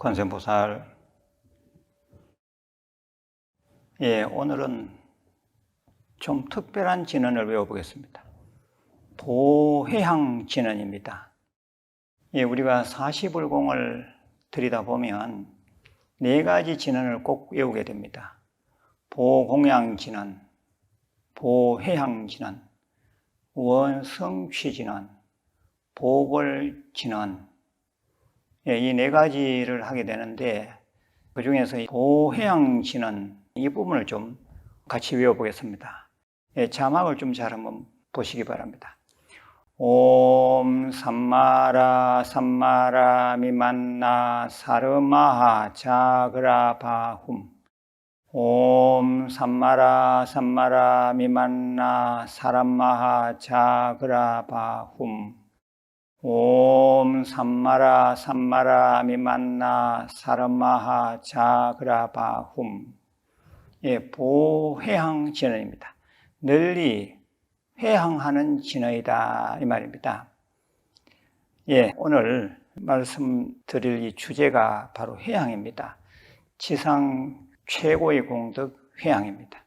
관세음보살 예, 오늘은 좀 특별한 진언을 외워보겠습니다. 보회향 진언입니다. 예, 우리가 사시불공을 들이다 보면 네 가지 진언을 꼭 외우게 됩니다. 보공양 진언, 보회향 진언, 원성취 진언, 보궐 진언, 예, 이네 가지를 하게 되는데 그 중에서 보해양 진은 이 부분을 좀 같이 외워보겠습니다. 예, 자막을 좀 잘 한번 보시기 바랍니다. 옴 삼마라 삼마라 미만나 사르마하 자그라바훔 옴 삼마라 삼마라 미만나 사람마하 자그라바훔 옴 삼마라 삼마라 미만나 사람마하 자그라바훔 예, 보회항 진언입니다. 널리 회항하는 진언이다 이 말입니다. 예, 오늘 말씀드릴 이 주제가 바로 회항입니다. 지상 최고의 공덕 회항입니다.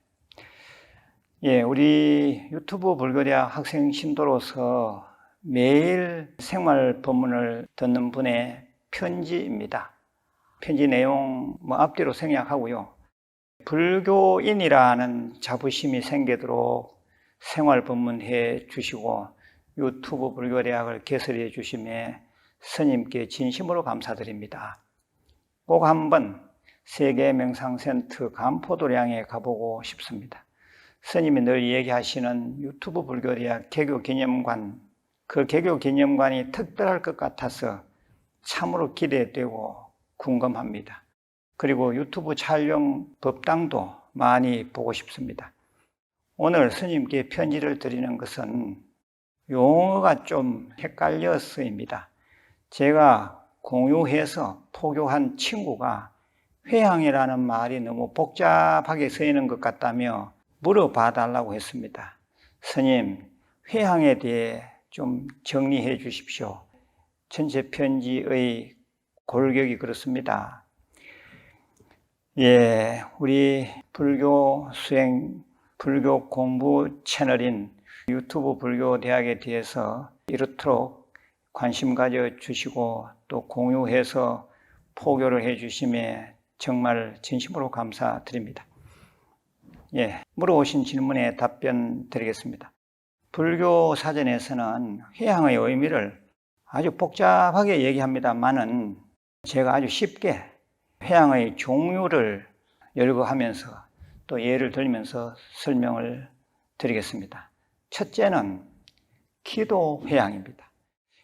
예, 우리 유튜브 불교대학 학생 신도로서 매일 생활 법문을 듣는 분의 편지입니다. 편지 내용 뭐 앞뒤로 생략하고요. 불교인이라는 자부심이 생기도록 생활 법문해 주시고 유튜브 불교대학을 개설해 주심에 스님께 진심으로 감사드립니다. 꼭 한번 세계 명상센터 간포도량에 가보고 싶습니다. 스님이 늘 얘기하시는 유튜브 불교대학 개교 기념관 그 개교 기념관이 특별할 것 같아서 참으로 기대되고 궁금합니다. 그리고 유튜브 촬영 법당도 많이 보고 싶습니다. 오늘 스님께 편지를 드리는 것은 용어가 좀 헷갈려서입니다. 제가 공유해서 포교한 친구가 회향이라는 말이 너무 복잡하게 쓰이는 것 같다며 물어봐 달라고 했습니다. 스님, 회향에 대해 좀 정리해 주십시오. 전체 편지의 골격이 그렇습니다. 예, 우리 불교 수행, 불교 공부 채널인 유튜브 불교 대학에 대해서 이렇도록 관심 가져 주시고 또 공유해서 포교를 해 주심에 정말 진심으로 감사드립니다. 예, 물어오신 질문에 답변 드리겠습니다. 불교 사전에서는 회향의 의미를 아주 복잡하게 얘기합니다만은 제가 아주 쉽게 회향의 종류를 열거하면서 또 예를 들면서 설명을 드리겠습니다. 첫째는 기도 회향입니다.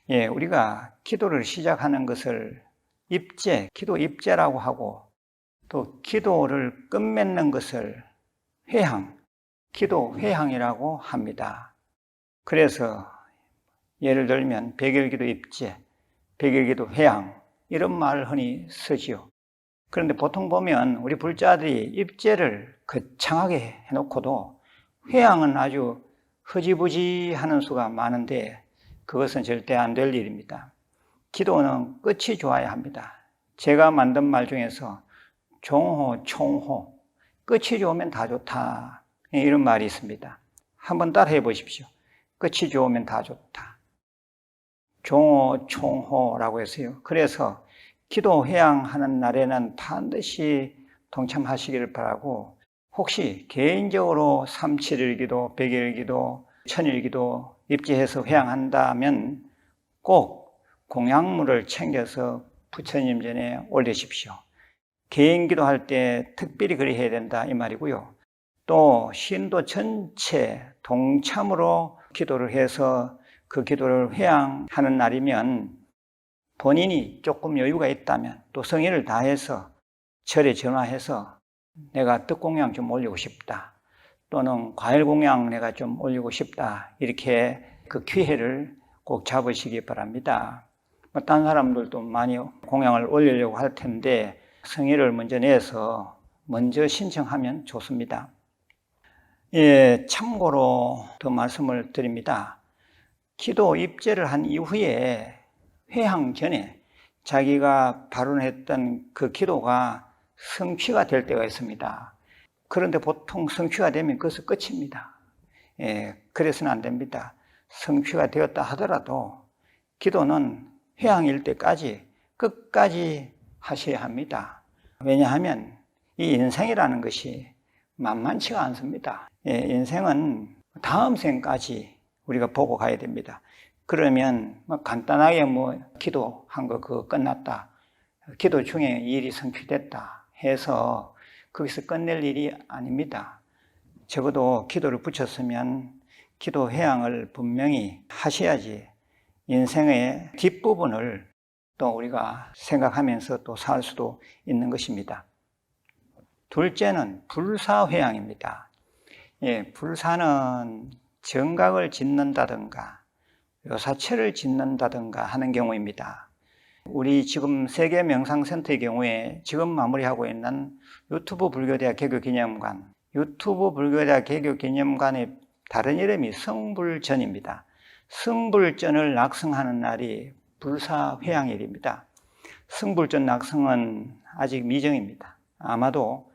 예, 우리가 기도를 시작하는 것을 입제, 기도 입제라고 하고 또 기도를 끝맺는 것을 회향, 기도 회향이라고 합니다. 그래서 예를 들면 백일기도 입제, 백일기도 회향 이런 말을 흔히 쓰지요. 그런데 보통 보면 우리 불자들이 입제를 거창하게 해놓고도 회향은 아주 흐지부지 하는 수가 많은데 그것은 절대 안 될 일입니다. 기도는 끝이 좋아야 합니다. 제가 만든 말 중에서 종호, 총호, 끝이 좋으면 다 좋다. 이런 말이 있습니다. 한번 따라 해 보십시오. 끝이 좋으면 다 좋다. 종호, 총호라고 했어요. 그래서 기도 회양하는 날에는 반드시 동참하시기를 바라고 혹시 개인적으로 삼칠일기도, 백일기도, 천일기도 입지해서 회양한다면 꼭 공양물을 챙겨서 부처님 전에 올리십시오. 개인기도 할 때 특별히 그리 해야 된다 이 말이고요. 또 신도 전체 동참으로 기도를 해서 그 기도를 회양하는 날이면 본인이 조금 여유가 있다면 또 성의를 다해서 절에 전화해서 내가 떡공양 좀 올리고 싶다. 또는 과일 공양 내가 좀 올리고 싶다. 이렇게 그 기회를 꼭 잡으시기 바랍니다. 뭐 딴 사람들도 많이 공양을 올리려고 할 텐데 성의를 먼저 내서 먼저 신청하면 좋습니다. 예, 참고로 더 말씀을 드립니다. 기도 입제를 한 이후에 회향 전에 자기가 발언했던 그 기도가 성취가 될 때가 있습니다. 그런데 보통 성취가 되면 그것은 끝입니다. 예, 그래서는 안 됩니다. 성취가 되었다 하더라도 기도는 회양일 때까지 끝까지 하셔야 합니다. 왜냐하면 이 인생이라는 것이 만만치가 않습니다. 예, 인생은 다음 생까지 우리가 보고 가야 됩니다. 그러면 뭐 간단하게 뭐 기도한 거 그거 끝났다. 기도 중에 일이 성취됐다 해서 거기서 끝낼 일이 아닙니다. 적어도 기도를 붙였으면 기도 회양을 분명히 하셔야지 인생의 뒷부분을 또 우리가 생각하면서 또 살 수도 있는 것입니다. 둘째는 불사회양입니다. 예, 불사는 정각을 짓는다든가 요사체를 짓는다든가 하는 경우입니다. 우리 지금 세계 명상센터의 경우에 지금 마무리하고 있는 유튜브 불교대학 개교기념관, 유튜브 불교대학 개교기념관의 다른 이름이 성불전입니다. 성불전을 낙성하는 날이 불사회양일입니다. 성불전 낙성은 아직 미정입니다. 아마도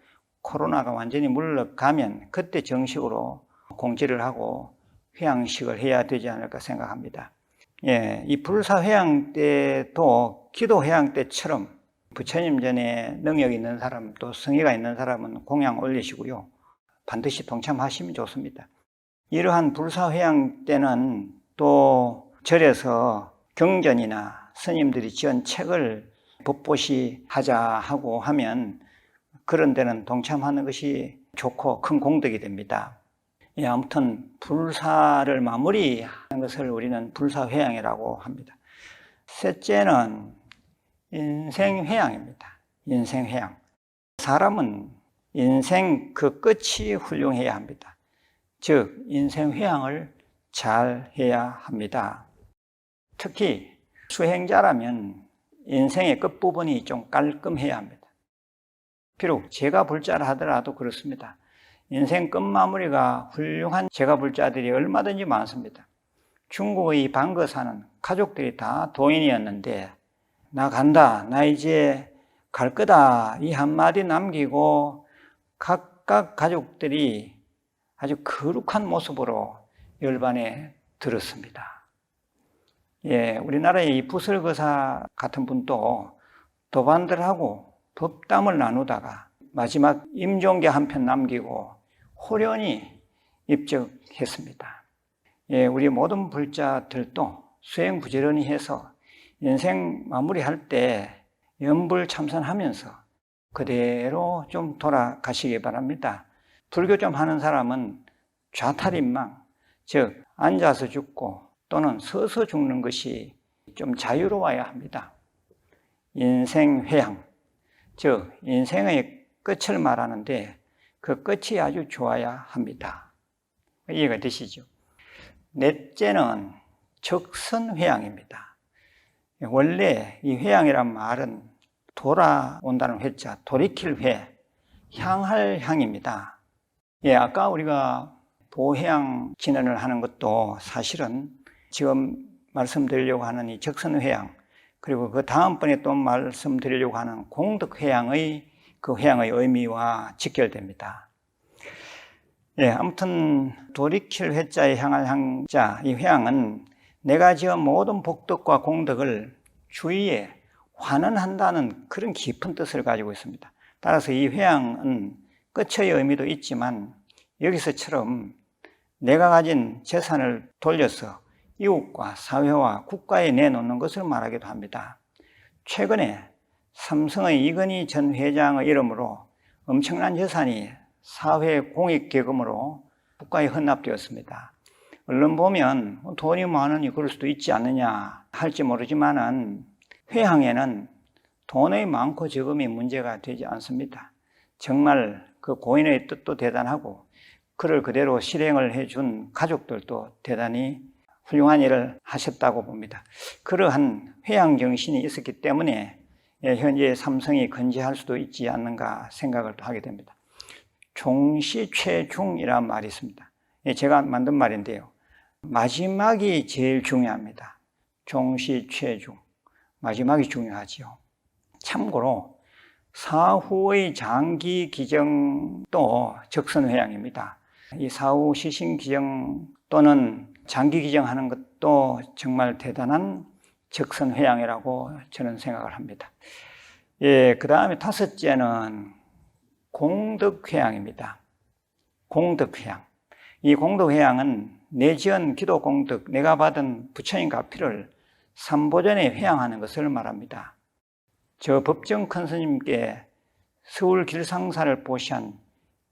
코로나가 완전히 물러가면 그때 정식으로 공지를 하고 회양식을 해야 되지 않을까 생각합니다. 예, 이 불사회양 때도 기도회양 때처럼 부처님 전에 능력 있는 사람 또 성의가 있는 사람은 공양 올리시고요. 반드시 동참하시면 좋습니다. 이러한 불사회양 때는 또 절에서 경전이나 스님들이 지은 책을 법보시 하자 하고 하면 그런 데는 동참하는 것이 좋고 큰 공덕이 됩니다. 예, 아무튼 불사를 마무리하는 것을 우리는 불사회양이라고 합니다. 셋째는 인생회양입니다. 인생회양. 사람은 인생 그 끝이 훌륭해야 합니다. 즉, 인생회양을 잘 해야 합니다. 특히 수행자라면 인생의 끝부분이 좀 깔끔해야 합니다. 비록 제가 불자라 하더라도 그렇습니다. 인생 끝마무리가 훌륭한 제가 불자들이 얼마든지 많습니다. 중국의 방거 사는 가족들이 다 도인이었는데 나 간다, 나 이제 갈 거다 이 한마디 남기고 각각 가족들이 아주 거룩한 모습으로 열반에 들었습니다. 예, 우리나라의 이 부설거사 같은 분도 도반들하고 법담을 나누다가 마지막 임종계 한 편 남기고 호련히 입적했습니다. 예, 우리 모든 불자들도 수행 부지런히 해서 인생 마무리할 때 연불 참선하면서 그대로 좀 돌아가시기 바랍니다. 불교 좀 하는 사람은 좌탈인망, 즉 앉아서 죽고 또는 서서 죽는 것이 좀 자유로워야 합니다. 인생 회양, 즉 인생의 끝을 말하는데 그 끝이 아주 좋아야 합니다. 이해가 되시죠? 넷째는 적선회양입니다. 원래 이 회양이란 말은 돌아온다는 회자, 돌이킬 회, 향할 향입니다. 예, 아까 우리가 보혜양 진언을 하는 것도 사실은 지금 말씀드리려고 하는 이 적선회양, 그리고 그 다음번에 또 말씀드리려고 하는 공덕회양의 그 회양의 의미와 직결됩니다. 예, 아무튼 돌이킬 회자에 향할 향자 이 회양은 내가 지은 모든 복덕과 공덕을 주위에 환원한다는 그런 깊은 뜻을 가지고 있습니다. 따라서 이 회양은 끝의 의미도 있지만 여기서처럼 내가 가진 재산을 돌려서 이웃과 사회와 국가에 내놓는 것을 말하기도 합니다. 최근에 삼성의 이건희 전 회장의 이름으로 엄청난 재산이 사회 공익계금으로 국가에 헌납되었습니다. 얼른 보면 돈이 많으니 그럴 수도 있지 않느냐 할지 모르지만은 회항에는 돈의 많고 적음이 문제가 되지 않습니다. 정말 그 고인의 뜻도 대단하고 그를 그대로 실행을 해준 가족들도 대단히 훌륭한 일을 하셨다고 봅니다. 그러한 회양 정신이 있었기 때문에 현재 삼성이 건재할 수도 있지 않는가 생각을 하게 됩니다. 종시 최중이라는 말이 있습니다. 제가 만든 말인데요. 마지막이 제일 중요합니다. 종시 최중. 마지막이 중요하지요. 참고로 사후의 장기 기정도 적선 회양입니다. 이 사후 시신 기정 또는 장기 기정하는 것도 정말 대단한 적선 회양이라고 저는 생각을 합니다. 예, 그 다음에 다섯째는 공덕회양입니다. 공덕회양. 이 공덕회양은 내 지은 기도 공덕, 내가 받은 부처님 가피를 삼보전에 회양하는 것을 말합니다. 저 법정 큰 스님께 서울 길상사를 보시한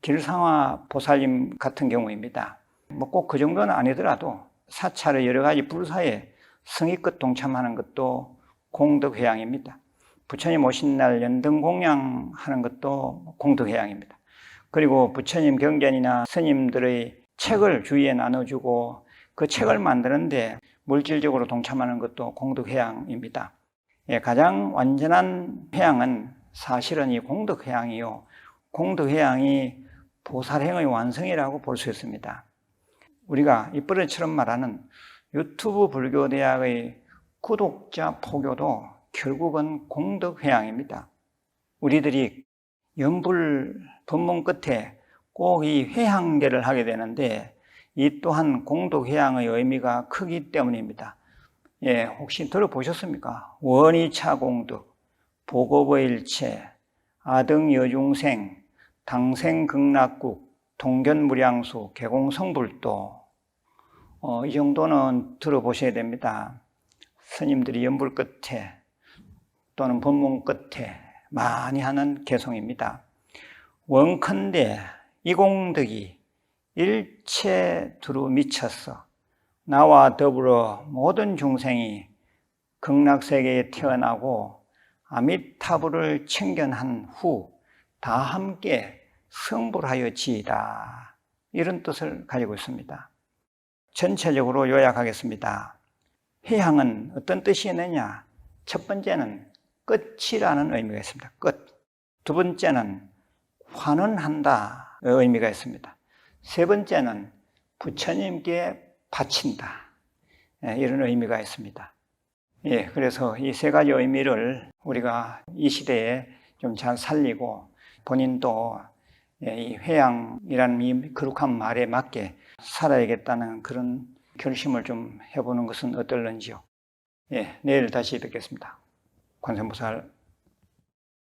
길상화 보살님 같은 경우입니다. 뭐 꼭 그 정도는 아니더라도 사찰의 여러 가지 불사에 성의껏 동참하는 것도 공덕회양입니다. 부처님 오신 날 연등 공양하는 것도 공덕회양입니다. 그리고 부처님 경전이나 스님들의 책을 주위에 나눠주고 그 책을 만드는데 물질적으로 동참하는 것도 공덕회양입니다. 예, 가장 완전한 회양은 사실은 이 공덕회양이요. 공덕회양이 보살행의 완성이라고 볼 수 있습니다. 우리가 이번에처럼 말하는 유튜브 불교대학의 구독자 포교도 결국은 공덕회양입니다. 우리들이 연불 법문 끝에 꼭 이 회양계를 하게 되는데 이 또한 공덕회양의 의미가 크기 때문입니다. 예, 혹시 들어보셨습니까? 원이차 공덕, 보고의 일체, 아등 여중생, 당생 극락국, 동견무량수, 개공성불도 어, 이 정도는 들어보셔야 됩니다. 스님들이 연불 끝에 또는 법문 끝에 많이 하는 개송입니다. 원컨대 이 공덕이 일체 두루 미쳤어. 나와 더불어 모든 중생이 극락세계에 태어나고 아미타불을 챙견한 후다 함께 성불하여 지이다. 이런 뜻을 가지고 있습니다. 전체적으로 요약하겠습니다. 회향은 어떤 뜻이 있느냐? 첫 번째는 끝이라는 의미가 있습니다. 끝. 두 번째는 환원한다 의미가 있습니다. 세 번째는 부처님께 바친다. 예, 이런 의미가 있습니다. 예, 그래서 이 세 가지 의미를 우리가 이 시대에 좀 잘 살리고 본인도 예, 이 회양이라는 이 거룩한 말에 맞게 살아야겠다는 그런 결심을 좀 해보는 것은 어떨런지요. 예, 내일 다시 뵙겠습니다. 관세음보살